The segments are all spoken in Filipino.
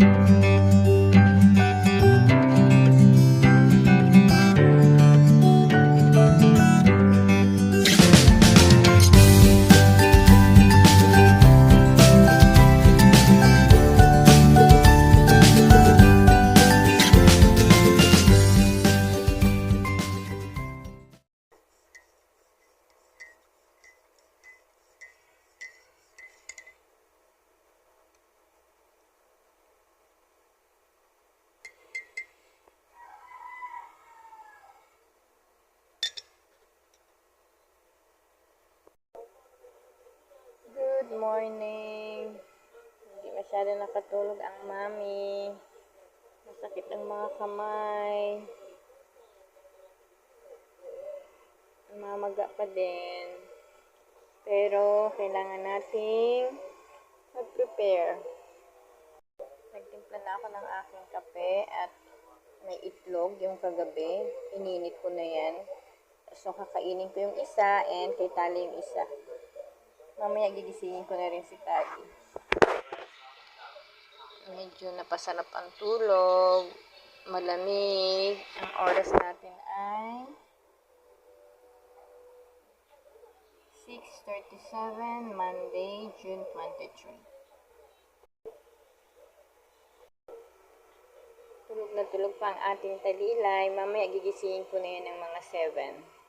Música Good morning. Hindi masyado nakatulog ang mami. Masakit ang mga kamay. Mamaga pa din. Pero, kailangan nating mag-prepare. Nagtimpla na ako ng aking kape at may itlog yung kagabi. Ininit ko na yan. So, kakainin ko yung isa and kay Tali yung isa. Mamaya gigisingin ko na rin si Tati. Medyo napasarap ang tulog. Malamig. Ang oras natin ay 6.37, Monday, June 23. Tulog na tulog pa ang ating talilay. Mamaya gigisingin ko na yan ng mga 7.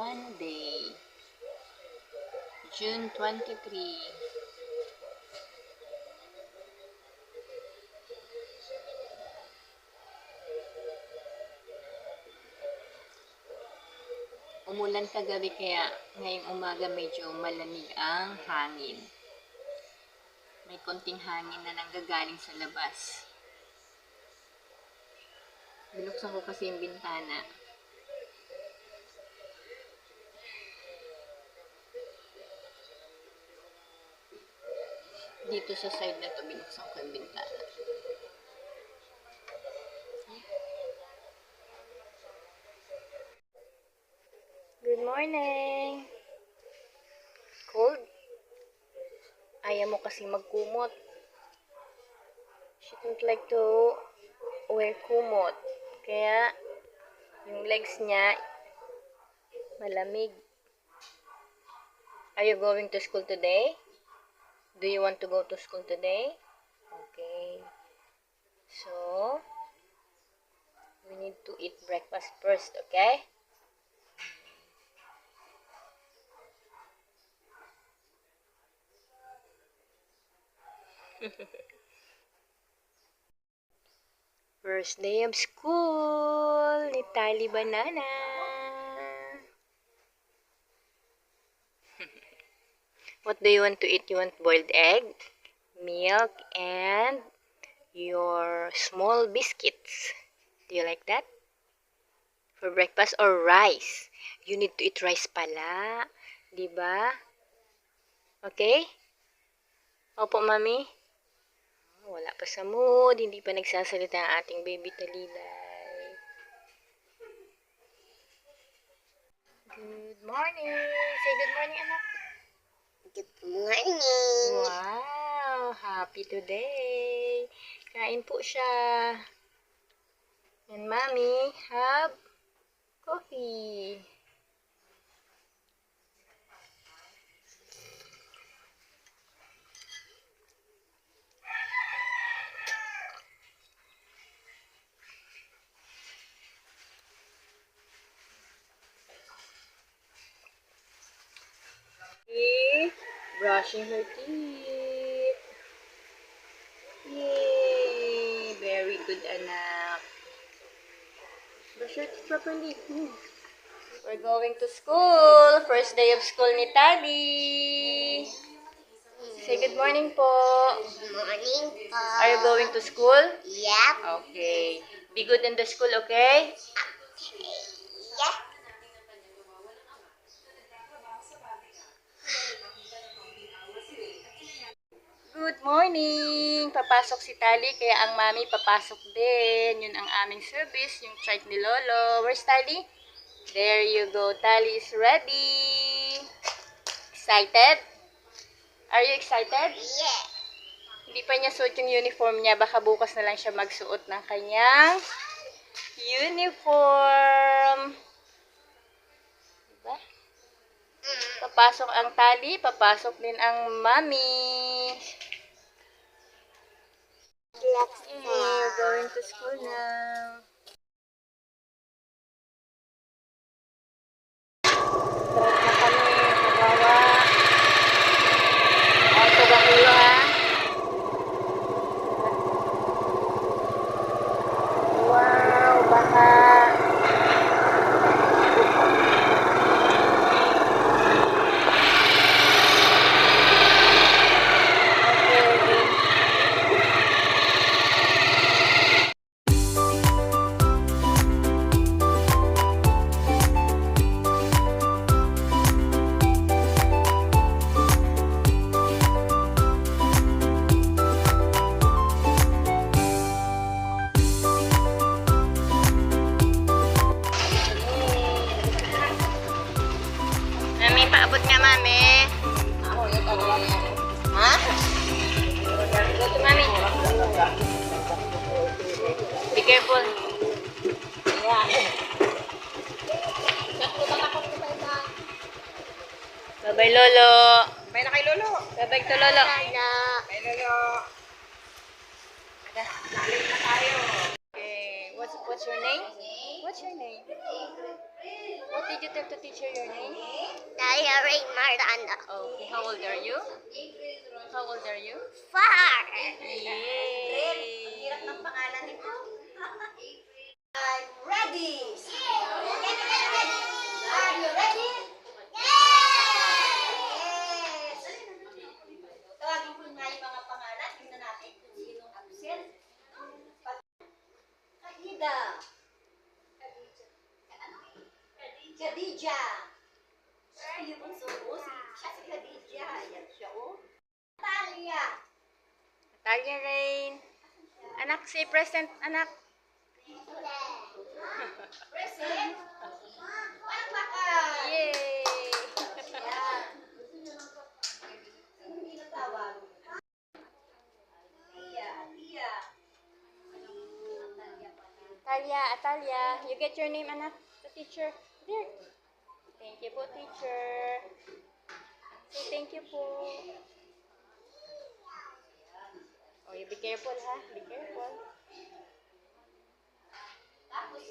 Monday, June 23. Umulan kagabi kaya ngayong umaga medyo malamig ang hangin. May konting hangin na nanggagaling sa labas. Binuksan ko kasi yung bintana. Dito sa side na to binuksan ko yung bintana. Good morning! Cold? Ayaw mo kasi magkumot. She don't like to wear kumot. Kaya, yung legs niya, malamig. Are you going to school today? Do you want to go to school today? Okay. So, we need to eat breakfast first, okay? First day of school ni Tali Banana. What do you want to eat? You want boiled egg, milk, and your small biscuits. Do you like that? For breakfast or rice? You need to eat rice pala. Di ba? Okay? Opo, mami. Ah, Wala pa sa mood. Hindi pa nagsasalita ang ating baby talilay. Good morning. Say good morning, anak. Good morning. Wow! Happy today! Kain po siya. And mommy, have coffee. She brushing her teeth. Yay! Very good, anak. Brush your teeth properly. Hmm. We're going to school. First day of school ni Tali. Say good morning po. Good morning po. Are you going to school? Yep. Okay. Be good in the school, okay? Yeah. Good morning! Papasok si Tali, kaya ang mami papasok din. Yun ang aming service, yung chart ni Lolo. Where's Tali? There you go. Tali is ready. Excited? Are you excited? Yeah. Hindi pa niya suot yung uniform niya. Baka bukas na lang siya magsuot ng kanyang uniform. Papasok ang tali, papasok din ang mami. Let's Hey, we're going to school now. Bye-bye, Lolo. May na kay Lolo. Bye-bye to Lolo. Lala. May Lolo. Lalim na tayo. Okay, what's what's your name? What's your name? What did you tell to teacher your name? Naya Ray Maranda. Okay, how old are you? How old are you? Far. Yay! Hirap ng pangalan nito. I'm ready. Are you ready? Yes! Tawagin ko nga yung mga pangalan. Tingnan natin kung sinong absent. Kahida. Khadija. Sir, yung bunso mo, si, siya si Khadija. Yan siya, oh. Talia. Natalia Rain. Anak, say present, anak. Present. Atalia, Atalia. You get your name, anak? The teacher. There. Thank you po, teacher. Say thank you po. Oh, you be careful, ha? Be careful. Tapos,